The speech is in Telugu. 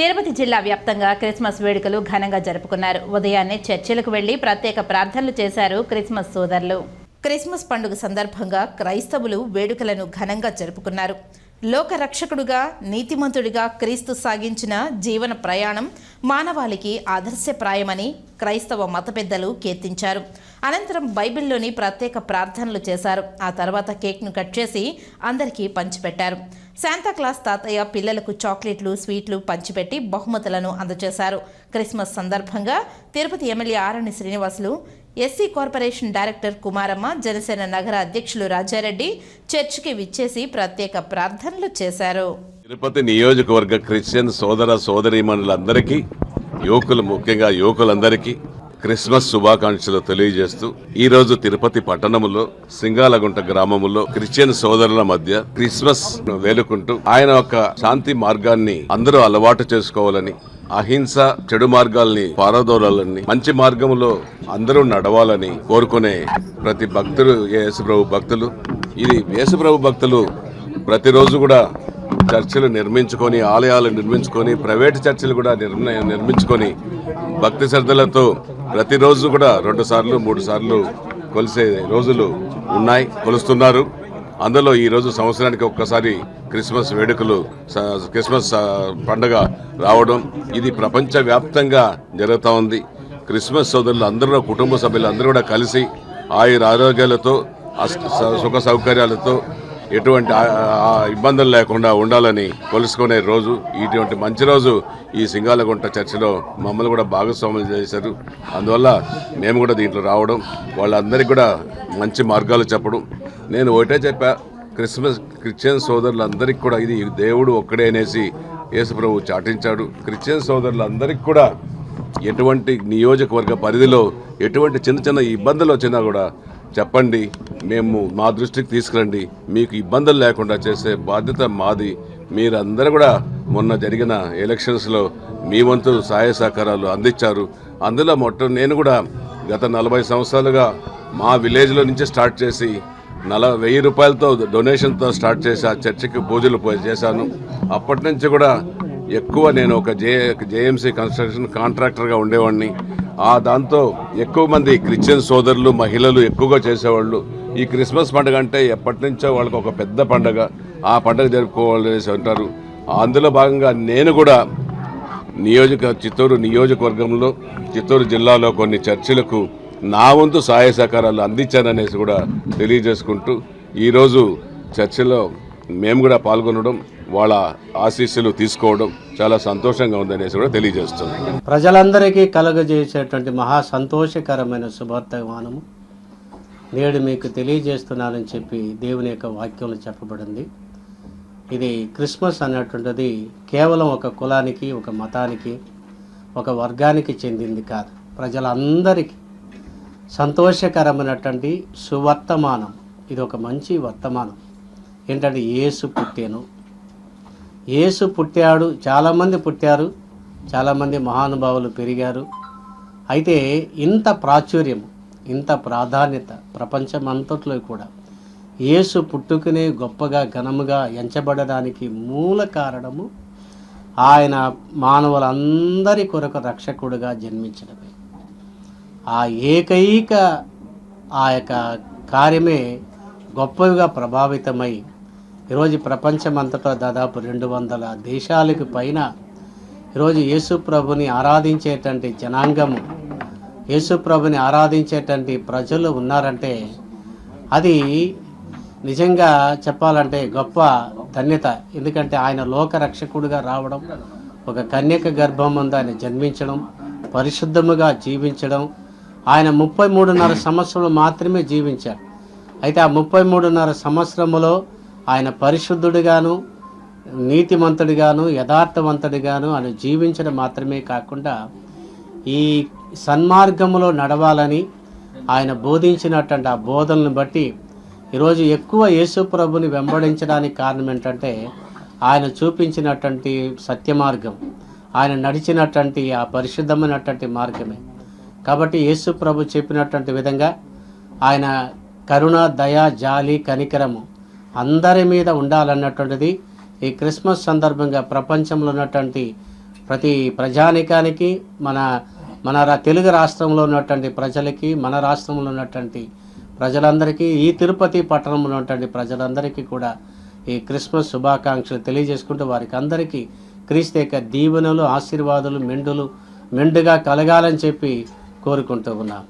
తిరుపతి జిల్లా వ్యాప్తంగా క్రిస్మస్ వేడుకలు ఘనంగా జరుపుకున్నారు. ఉదయాన్నే చర్చిలకు వెళ్ళి ప్రత్యేక ప్రార్థనలు చేశారు క్రిస్మస్ సోదరులు. క్రిస్మస్ పండుగ సందర్భంగా క్రైస్తవులు వేడుకలను ఘనంగా జరుపుకున్నారు. లోకరక్షకుడుగా నీతిమంతుడిగా క్రీస్తు సాగించిన జీవన ప్రయాణం మానవాళికి ఆదర్శప్రాయమని క్రైస్తవ మత పెద్దలు కీర్తించారు. అనంతరం బైబిల్లోని ప్రత్యేక ప్రార్థనలు చేశారు. ఆ తర్వాత కేక్ను కట్ చేసి అందరికీ పంచిపెట్టారు. శాంతాక్లాస్ తాతయ్య పిల్లలకు చాక్లెట్లు స్వీట్లు పంచిపెట్టి బహుమతులను అందజేశారు. క్రిస్మస్ సందర్భంగా Tirupati MLA Arani Srinivasulu SC corporation director Kumaramma Janasena నగర అధ్యక్షులు రాజారెడ్డి చర్చికి విచ్చేసి ప్రత్యేక ప్రార్థనలు చేశారు. తిరుపతి నియోజకవర్గ క్రిస్టియన్ సోదర సోదరీమణులందరికీ యువకులు ముఖ్యంగా యువకులందరికీ క్రిస్మస్ శుభాకాంక్షలు తెలియజేస్తూ ఈ రోజు తిరుపతి పట్టణములో సింగాలగుంట గ్రామములో క్రిస్టియన్ సోదరుల మధ్య క్రిస్మస్ వేలుకుంటూ ఆయన ఒక శాంతి మార్గాన్ని అందరూ అలవాటు చేసుకోవాలని అహింస చెడు మార్గాల్ని పారదోలాలని మంచి మార్గములో అందరూ నడవాలని కోరుకునే ప్రతి భక్తులు యేసుప్రభు భక్తులు. ఇది యేసుప్రభు భక్తులు ప్రతిరోజు కూడా చర్చిలు నిర్మించుకొని ఆలయాలు నిర్మించుకొని ప్రైవేట్ చర్చిలు కూడా నిర్ణ నిర్మించుకొని భక్తి శ్రద్ధలతో ప్రతిరోజు కూడా రెండు సార్లు మూడు సార్లు కొలిసే రోజులు ఉన్నాయి కొలుస్తున్నారు. అందులో ఈ రోజు సంవత్సరానికి ఒక్కసారి క్రిస్మస్ వేడుకలు స- క్రిస్మస్ పండుగ పండగ రావడం ఇది ప్రపంచవ్యాప్తంగా జరుగుతూ ఉంది. క్రిస్మస్ సోదరులు అందరూ కుటుంబ సభ్యులు అందరూ కూడా కలిసి ఆయుర ఆరోగ్యాలతో సుఖ సౌకర్యాలతో ఎటువంటి ఆ- ఇబ్బందులు లేకుండా ఉండాలని కొలుసుకునే రోజు ఇటువంటి మంచి రోజు ఈ సింగాలగుంట చర్చిలో మమ్మల్ని కూడా భాగస్వాములు చేశారు. అందువల్ల మేము కూడా దీంట్లో రావడం వాళ్ళందరికీ కూడా మంచి మార్గాలు చెప్పడం. నేను ఒకటే చెప్పా క్రిస్మస్ క్రిస్టియన్ సోదరులందరికీ కూడా ఇది దేవుడు ఒక్కడే అనేసి యేసుప్రభు చాటించాడు. క్రిస్టియన్ సోదరులందరికీ కూడా ఎటువంటి నియోజకవర్గ పరిధిలో ఎటువంటి చిన్న చిన్న ఇబ్బందులు వచ్చినా కూడా చెప్పండి. మేము మా దృష్టికి తీసుకురండి. మీకు ఇబ్బందులు లేకుండా చేసే బాధ్యత మాది. మీరందరూ కూడా మొన్న జరిగిన ఎలక్షన్స్లో మీ వంతు సహాయ సహకారాలు అందించారు. అందులో మొట్ట నేను కూడా గత నలభై సంవత్సరాలుగా మా విలేజ్లో నుంచి స్టార్ట్ చేసి నల వెయ్యి రూపాయలతో డొనేషన్తో స్టార్ట్ చేసి ఆ చర్చికి పూజలు చేశాను. అప్పటి నుంచి కూడా ఎక్కువ నేను ఒక జే జేఎంసీ కన్స్ట్రక్షన్ కాంట్రాక్టర్గా ఉండేవాడిని. ఆ దాంతో ఎక్కువ మంది క్రిస్టియన్ సోదరులు మహిళలు ఎక్కువగా చేసేవాళ్ళు. ఈ క్రిస్మస్ పండుగ అంటే ఎప్పటి నుంచో వాళ్ళకి ఒక పెద్ద పండుగ. ఆ పండుగ జరుపుకోవాలనేసి అంటారు. అందులో భాగంగా నేను కూడా నియోజక చిత్తూరు నియోజకవర్గంలో చిత్తూరు జిల్లాలో కొన్ని చర్చిలకు నా వంతు సహాయ సహకారాలు అందించాననేసి కూడా తెలియజేసుకుంటూ ఈరోజు చర్చిలో మేము కూడా పాల్గొనడం వాళ్ళ ఆశీస్సులు తీసుకోవడం చాలా సంతోషంగా ఉందనేసి కూడా తెలియజేస్తుంది. ప్రజలందరికీ కలుగజేసేటువంటి మహా సంతోషకరమైన శుభార్థమానము నేడు మీకు తెలియజేస్తున్నానని చెప్పి దేవుని యొక్క వాక్యంలో చెప్పబడింది. ఇది క్రిస్మస్ అనేటువంటిది కేవలం ఒక కులానికి ఒక మతానికి ఒక వర్గానికి చెందింది కాదు. ప్రజలందరికీ సంతోషకరమైనటువంటి సువర్తమానం. ఇది ఒక మంచి వర్తమానం. ఏంటంటే యేసు పుట్టేను. యేసు పుట్టాడు చాలామంది పుట్టారు చాలామంది మహానుభావులు పెరిగారు. అయితే ఇంత ప్రాచుర్యం ఇంత ప్రాధాన్యత ప్రపంచం అంతట్లో కూడా యేసు పుట్టుకునే గొప్పగా ఘనముగా ఎంచబడడానికి మూల కారణము ఆయన మానవులందరి కొరకు రక్షకుడుగా జన్మించడమే. ఆ ఏకైక ఆ యొక్క కార్యమే గొప్పగా ప్రభావితమై ఈరోజు ప్రపంచమంతటా దాదాపు రెండు వందల దేశాలకు పైన ఈరోజు యేసు ప్రభుని ఆరాధించేటువంటి జనాంగము యేసు ప్రభుని ఆరాధించేటువంటి ప్రజలు ఉన్నారంటే అది నిజంగా చెప్పాలంటే గొప్ప ధన్యత. ఎందుకంటే ఆయన లోక రక్షకుడిగా రావడం ఒక కన్యక గర్భం ముందు ఆయన జన్మించడం పరిశుద్ధముగా జీవించడం ఆయన ముప్పై మూడున్నర సంవత్సరంలో మాత్రమే జీవించాడు అయితే ఆ ముప్పై మూడున్నర సంవత్సరములో ఆయన పరిశుద్ధుడిగాను నీతిమంతుడిగాను యథార్థవంతుడిగాను ఆయన జీవించడం మాత్రమే కాకుండా ఈ సన్మార్గములో నడవాలని ఆయన బోధించినటువంటి ఆ బోధనను బట్టి ఈరోజు ఎక్కువ యేసు ప్రభుని వెంబడించడానికి కారణం ఏంటంటే ఆయన చూపించినటువంటి సత్య మార్గం ఆయన నడిచినటువంటి ఆ పరిశుద్ధమైనటువంటి మార్గమే. కాబట్టి యేసు ప్రభు చెప్పినటువంటి విధంగా ఆయన కరుణ దయ జాలి కనికరము అందరి మీద ఉండాలన్నటువంటిది ఈ క్రిస్మస్ సందర్భంగా ప్రపంచంలో ఉన్నటువంటి ప్రతి ప్రజానికానికి మన మన రా- తెలుగు రాష్ట్రంలో ఉన్నటువంటి ప్రజలకి మన రాష్ట్రంలో ఉన్నటువంటి ప్రజలందరికీ ఈ తిరుపతి పట్టణంలో ఉన్నటువంటి ప్రజలందరికీ కూడా ఈ క్రిస్మస్ శుభాకాంక్షలు తెలియజేసుకుంటూ వారికి అందరికీ క్రీస్తు యొక్క దీవెనలు ఆశీర్వాదాలు మెండులు మెండుగా కలగాలని చెప్పి కోరుకుంటూ ఉన్నాం.